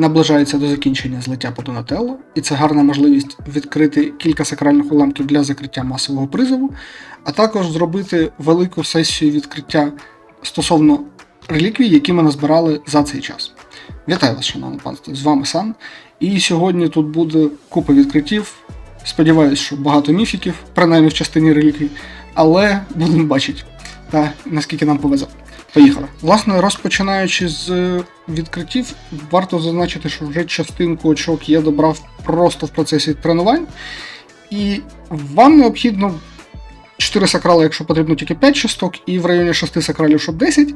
наближається до закінчення злиття по Донателло, і це гарна можливість відкрити кілька сакральних уламків для закриття масового призову, а також зробити велику сесію відкриття стосовно реліквій, які ми назбирали за цей час. Вітаю вас, шановне панство! З вами Сан. І сьогодні тут буде купа відкриттів. Сподіваюсь, що багато міфіків, принаймні в частині реліквій, але будемо бачити, та наскільки нам повезе. Поїхали. Власне, розпочинаючи з відкриттів, варто зазначити, що вже частинку очок я добрав просто в процесі тренувань. І вам необхідно 4 сакрали, якщо потрібно тільки 5 часток, і в районі 6 сакралів, щоб 10.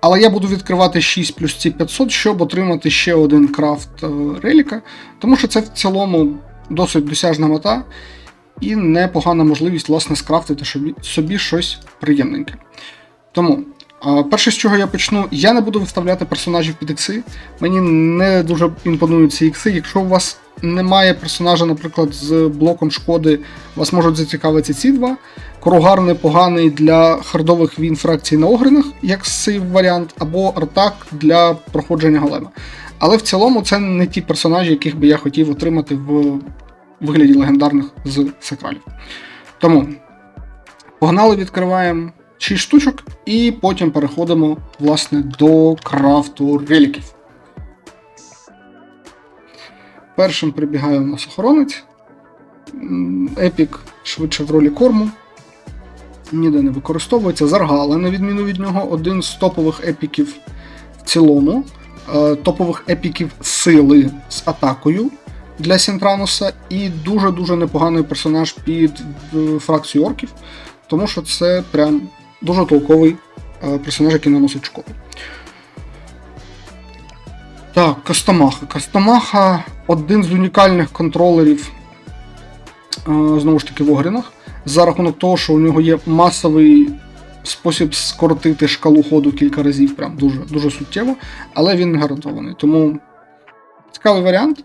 Але я буду відкривати 6 плюс ці 500, щоб отримати ще один крафт е, реліка, тому що це в цілому досить досяжна мета і непогана можливість, власне, скрафтити собі, щось приємненьке. Тому, перше, з чого я почну, я не буду виставляти персонажів під ікси. Мені не дуже імпонують ці ікси. Якщо у вас немає персонажа, наприклад, з блоком шкоди, вас можуть зацікавити ці два. Коругар непоганий для хардових він фракцій на огринах, як сейв варіант, або артак для проходження голема. Але в цілому це не ті персонажі, яких би я хотів отримати в вигляді легендарних з сакралів. Тому погнали, відкриваємо 6 штучок, і потім переходимо власне до крафту реліків. Першим прибігає у нас охоронець. Епік швидше в ролі корму. Ніде не використовується. Заргала, на відміну від нього, один з топових епіків в цілому. Е, Топових епіків сили з атакою для Сінтрануса, і дуже-дуже непоганий персонаж під е, фракцію орків, тому що це прям дуже толковий е, персонаж, який наносить шкоду. Так, Костомаха. Костомаха один з унікальних контролерів, е, знову ж таки, в Огринах, за рахунок того, що у нього є масовий спосіб скоротити шкалу ходу кілька разів, прям дуже, дуже суттєво, але він не гарантований. Тому цікавий варіант,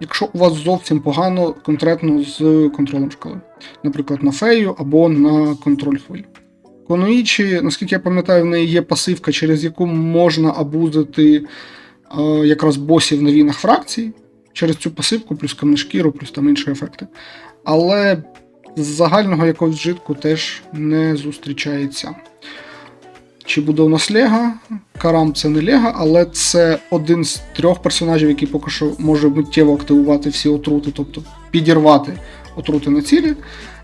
якщо у вас зовсім погано конкретно з контролем шкали. Наприклад, на фею або на контроль хвиль. Конуїчі, наскільки я пам'ятаю, в неї є пасивка, через яку можна абузити е, якраз босів на війнах фракцій через цю пасивку, плюс камнешкіру, плюс там інші ефекти. Але з загального якогось вжитку теж не зустрічається. Чи буде у нас Лега? Карам це не Лега, але це один з трьох персонажів, який поки що може миттєво активувати всі отрути, тобто підірвати отрути на цілі.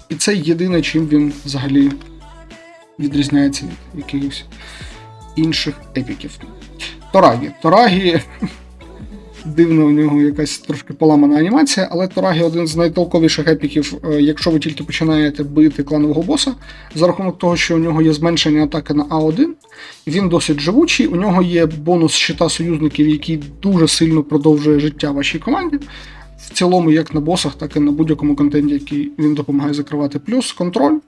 І це єдине, чим він взагалі відрізняється від якихось інших епіків. Торагі. Торагі. Дивно, у нього якась трошки поламана анімація, але Торагі один з найтолковіших епіків, е, якщо ви тільки починаєте бити кланового боса, за рахунок того, що у нього є зменшення атаки на А1, він досить живучий, у нього є бонус щита союзників, який дуже сильно продовжує життя вашій команді. В цілому, як на босах, так і на будь-якому контенті, який він допомагає закривати. Плюс контроль,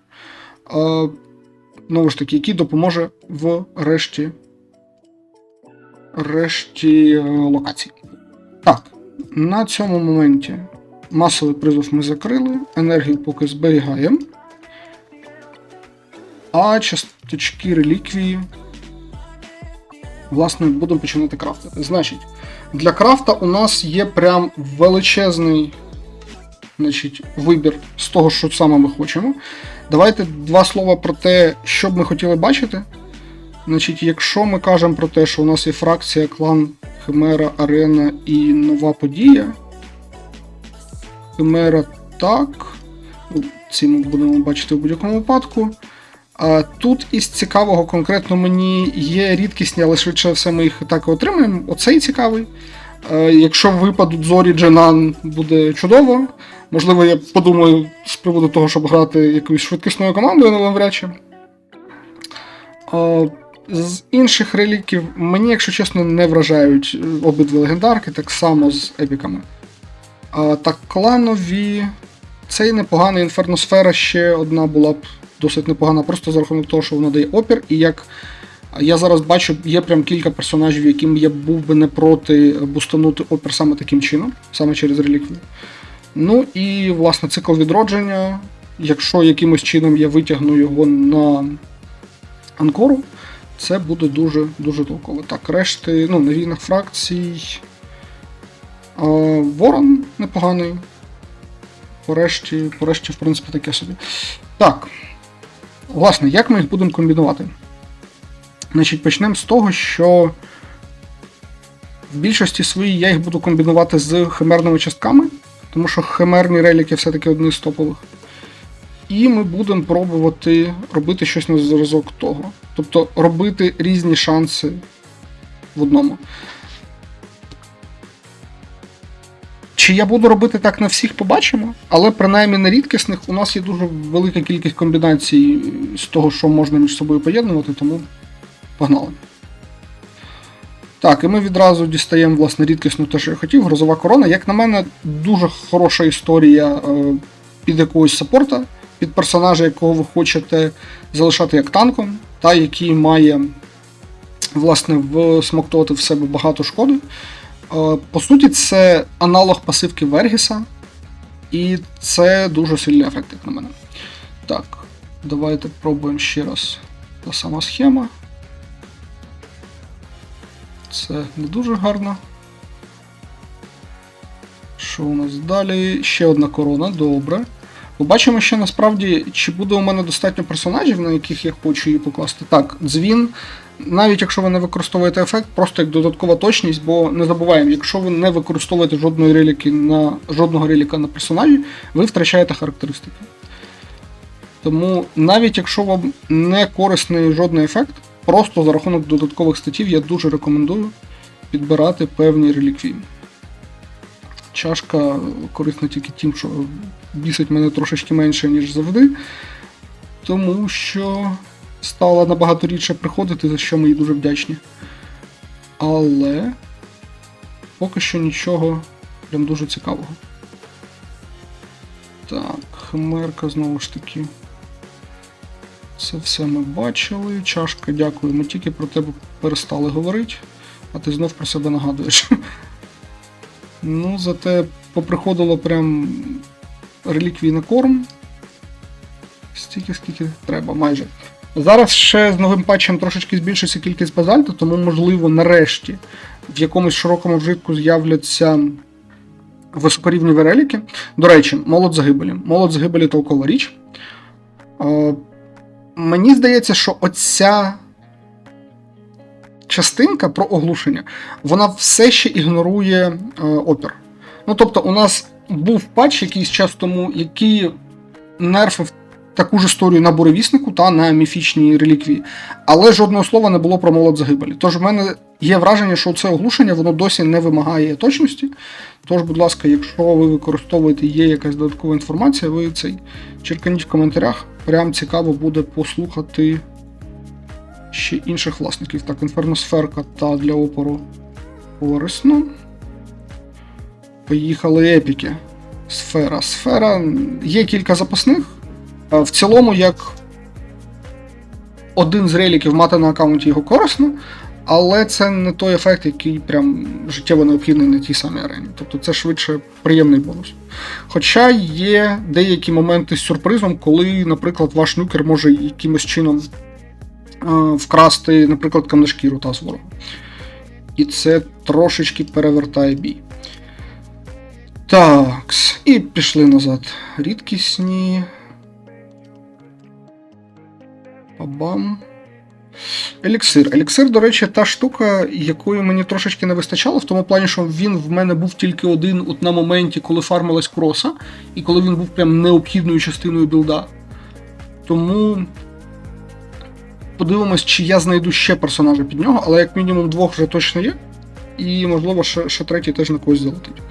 е, знову ж таки, який допоможе в решті, решті е, локацій. Так, на цьому моменті масовий призов ми закрили, енергію поки зберігаємо. А часточки реліквії, власне, будемо починати крафтити. Значить, для крафта у нас є прям величезний значить, вибір з того, що саме ми хочемо. Давайте два слова про те, що б ми хотіли бачити. Значить, якщо ми кажемо про те, що у нас є фракція, клан, Химера, Арена і нова подія. Химера так. Ці ми будемо бачити в будь-якому випадку. Тут із цікавого конкретно мені є рідкісні, але швидше все ми їх так і отримаємо. Оцей цікавий. Е, Якщо випадуть зорі Дженан, буде чудово. Можливо, я подумаю з приводу того, щоб грати якоюсь швидкісною командою, але навряд чи. Е, З інших реліків мені, якщо чесно, не вражають е, обидві легендарки, так само з епіками. Так, кланові. Цей непоганий інферносфера ще одна була б досить непогана, просто за рахунок того, що вона дає опір, і як я зараз бачу, є прям кілька персонажів, яким я був би не проти бустанути опір саме таким чином, саме через реліквію. Ну і, власне, цикл відродження. Якщо якимось чином я витягну його на анкору, це буде дуже дуже толково. Так, решти, ну, на війнах фракцій. Ворон непоганий. Порешті, порешті, в принципі, таке собі. Так. Власне, як ми їх будемо комбінувати? Значить, почнемо з того, що в більшості своїй я їх буду комбінувати з химерними частками, тому що химерні реліки все-таки одні з топових. І ми будемо пробувати робити щось на зразок того. Тобто робити різні шанси в одному. Чи я буду робити так на всіх, побачимо, але принаймні на рідкісних у нас є дуже велика кількість комбінацій з того, що можна між собою поєднувати, тому погнали. Так, і ми відразу дістаємо власне рідкісну те, що я хотів, грозова корона. Як на мене, дуже хороша історія е, під якогось саппорта, під персонажа, якого ви хочете залишати як танком, та який має власне всмоктувати в себе багато шкоди. Е, По суті, це аналог пасивки Вергіса, і це дуже сильний ефект, як на мене. Так, давайте пробуємо ще раз. Та сама схема. Це не дуже гарно. Що у нас далі? Ще одна корона, добре. Побачимо ще насправді, чи буде у мене достатньо персонажів, на яких я хочу її покласти. Так, дзвін. Навіть якщо ви не використовуєте ефект, просто як додаткова точність, бо не забуваємо, якщо ви не використовуєте жодної реліки на, жодного реліка на персонажі, ви втрачаєте характеристики. Тому навіть якщо вам не корисний жодний ефект, просто за рахунок додаткових статів я дуже рекомендую підбирати певні реліквії. Чашка корисна тільки тим, що бісить мене трошечки менше, ніж завжди. Тому що стала набагато рідше приходити, за що ми їй дуже вдячні. Але поки що нічого прям дуже цікавого. Так, хмерка знову ж таки. Це все ми бачили. Чашка, дякую. Ми тільки про тебе перестали говорити, а ти знов про себе нагадуєш. Ну, зате поприходило прям реліквій на корм. Стільки, скільки треба, майже. Зараз ще з новим патчем трошечки збільшиться кількість базальту, тому, можливо, нарешті в якомусь широкому вжитку з'являться високорівневі реліки. До речі, молот загибелі. Молот загибелі толкова річ. Мені здається, що оця частинка про оглушення, вона все ще ігнорує е, опір. Ну, тобто, у нас був патч якийсь час тому, який нерфив таку ж історію на буревіснику та на міфічній реліквії, але жодного слова не було про молот загибелі. Тож в мене є враження, що це оглушення воно досі не вимагає точності. Тож, будь ласка, якщо ви використовуєте є якась додаткова інформація, ви цей черканіть в коментарях. Прям цікаво буде послухати ще інших власників. Так, інферносферка та для опору корисно. Поїхали епіки. Сфера. Сфера. Є кілька запасних. Е, В цілому, як один з реліків мати на аккаунті його корисно, але це не той ефект, який прям життєво необхідний на тій самій арені. Тобто це швидше приємний бонус. Хоча є деякі моменти з сюрпризом, коли, наприклад, ваш нюкер може якимось чином е, вкрасти, наприклад, камнешкіру та ворога. І це трошечки перевертає бій. Так, і пішли назад. Рідкісні. Бабам. Еліксир. Еліксир, до речі, та штука, якої мені трошечки не вистачало, в тому плані, що він в мене був тільки один от на моменті, коли фармилась кроса, і коли він був прям необхідною частиною білда. Тому подивимось, чи я знайду ще персонажа під нього, але як мінімум двох вже точно є. І, можливо, ще, ще третій теж на когось залетить.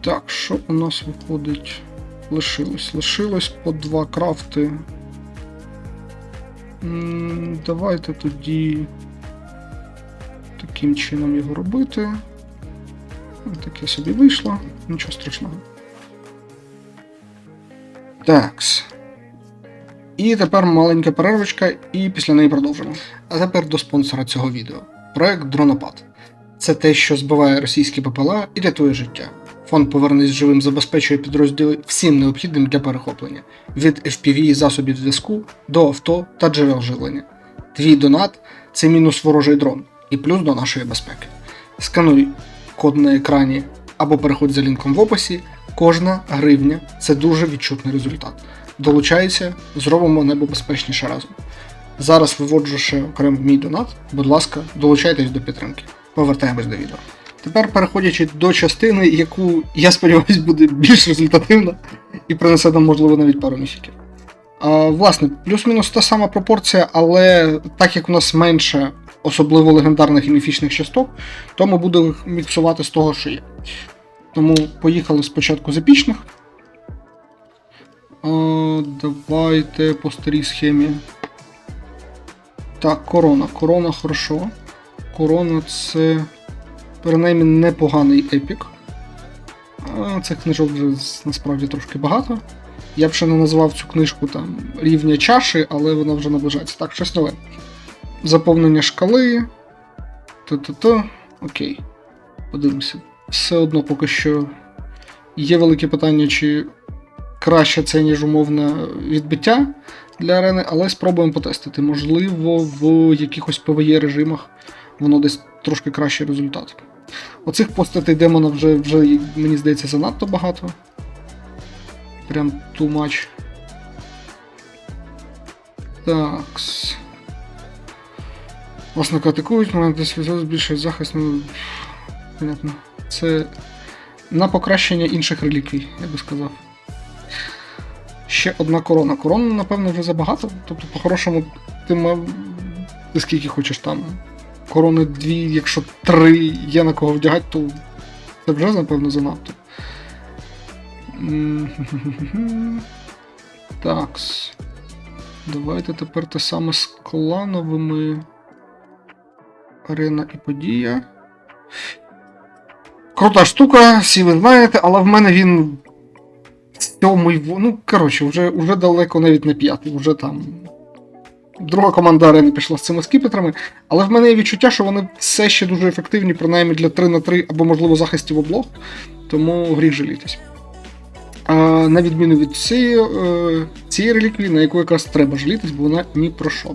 Так, що у нас виходить? Лишилось. Лишилось по два крафти. Давайте тоді таким чином його робити. Таке собі вийшло, нічого страшного. Такс. І тепер маленька перервочка, і після неї продовжимо. А тепер до спонсора цього відео. Проект Дронопад. Це те, що збиває російські ППЛА і рятує життя. Фонд Повернись живим забезпечує підрозділи всім необхідним для перехоплення від FPV і засобів зв'язку до авто та джерел живлення. Твій донат це мінус ворожий дрон і плюс до нашої безпеки. Скануй код на екрані або переходь за лінком в описі. Кожна гривня це дуже відчутний результат. Долучайся, зробимо небо безпечніше разом. Зараз виводжу ще окремо мій донат. Будь ласка, долучайтесь до підтримки. Повертаємось до відео. Тепер переходячи до частини, яку я сподіваюся буде більш результативна і принесе нам, можливо, навіть пару міфіків. А, власне, плюс-мінус та сама пропорція, але так як у нас менше особливо легендарних і міфічних часток, то ми будемо міксувати з того, що є. Тому поїхали спочатку з епічних. А, давайте по старій схемі. Так, корона. Корона хорошо. Корона це принаймні непоганий епік. Цих книжок насправді трошки багато. Я б ще не назвав цю книжку там рівня чаші, але вона вже наближається. Так, щось нове. Заповнення шкали. Т-т-т. Окей. Подивимося. Все одно поки що є велике питання, чи краще це, ніж умовне відбиття для арени, але спробуємо потестити. Можливо, в якихось PvE режимах воно десь трошки кращий результат. Оцих постатей демона вже, вже мені здається, занадто багато. Прям too much. Такс. Вас накатикують, мене десь збільшує захист. Ну, понятно. Це на покращення інших реліквій, я би сказав. Ще одна корона. Корона, напевно, вже забагато. Тобто, по-хорошому, ти мав. Ти скільки хочеш там. Корони дві, якщо три є на кого вдягати, то це вже, напевно, занадто. Такс. Давайте тепер те саме з клановими. Арена і подія. Крута штука, всі ви знаєте, але в мене він сьомий. Ну, коротше, вже, вже далеко навіть не п'ятий, вже там. Друга команда арени пішла з цими скіпетрами, але в мене є відчуття, що вони все ще дуже ефективні, принаймні для 3 на 3 або, можливо, захистів облог, тому гріх жалітись. На відміну від цієї, е, цієї реліквії, на яку якраз треба жалітись, бо вона ні про що.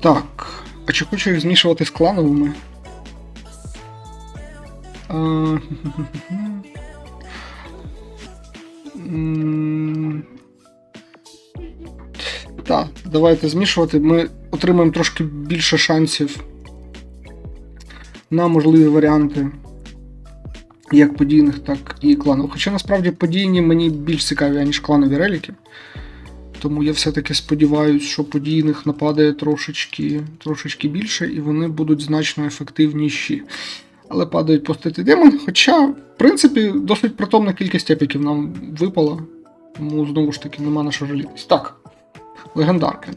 Так. А чи хочу їх змішувати з клановими? А, Так, давайте змішувати. Ми отримаємо трошки більше шансів на можливі варіанти як подійних, так і кланових. Хоча насправді подійні мені більш цікаві, аніж кланові реліки. Тому я все-таки сподіваюся, що подійних нападає трошечки, трошечки більше, і вони будуть значно ефективніші. Але падають постати демон. Хоча, в принципі, досить притомна кількість епіків нам випала. Тому знову ж таки нема на що жалітись. Так, легендарки.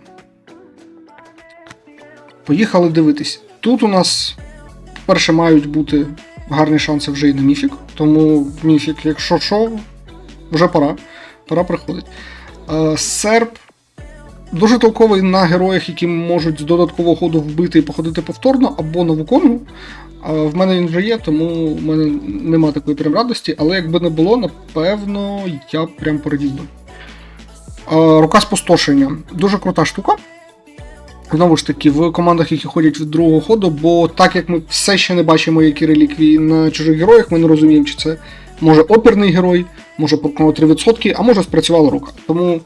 Поїхали дивитись. Тут у нас перше мають бути гарні шанси вже і на міфік. Тому міфік, якщо що, вже пора. Пора приходить. Е, Серп дуже толковий на героях, які можуть з додаткового ходу вбити і походити повторно, або на вуконгу. В мене він вже є, тому в мене нема такої прям радості, але якби не було, напевно, я прям порадів би. Е, Рука спустошення. Дуже крута штука. Знову ж таки, в командах, які ходять від другого ходу, бо так як ми все ще не бачимо, які реліквії на чужих героях, ми не розуміємо, чи це може опірний герой, може поконало 3%, а може спрацювала рука. Тому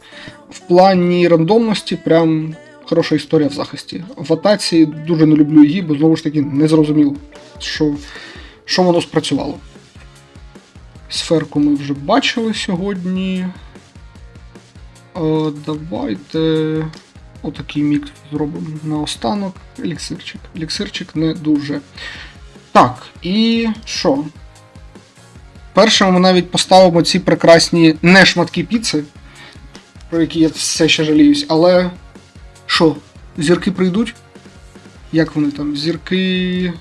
в плані рандомності прям хороша історія в захисті. В атаці дуже не люблю її, бо знову ж таки не зрозуміло, що, що воно спрацювало. Сферку ми вже бачили сьогодні. Е, давайте отакий мікс зробимо наостанок. Еліксирчик. Еліксирчик не дуже. Так, і що? Першим ми навіть поставимо ці прекрасні не шматки піци, про які я все ще жаліюсь, але що, зірки прийдуть? Як вони там? Зірки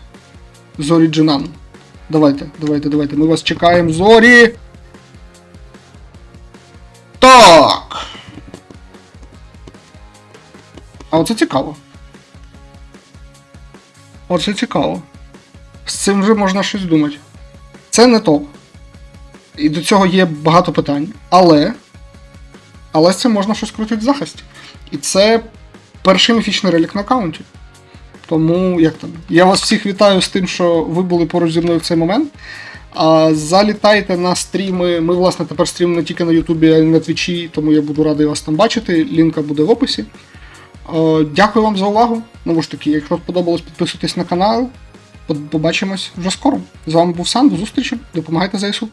Зорі Джинан. Давайте, давайте, давайте. Ми вас чекаємо, зорі. Оце цікаво. Оце цікаво. З цим вже можна щось думати. Це не топ. І до цього є багато питань. Але. Але з цим можна щось крутити в захисті. І це перший міфічний релік на аккаунті. Тому як там, я вас всіх вітаю з тим, що ви були поруч зі мною в цей момент. А залітайте на стріми. Ми, власне, тепер стрімимо не тільки на Ютубі, а й на Твічі, тому я буду радий вас там бачити. Лінка буде в описі. Е, Дякую вам за увагу. Знову ж таки, якщо сподобалось, підписуйтесь на канал. Побачимось вже скоро. З вами був Сан, до зустрічі. Допомагайте ЗСУ.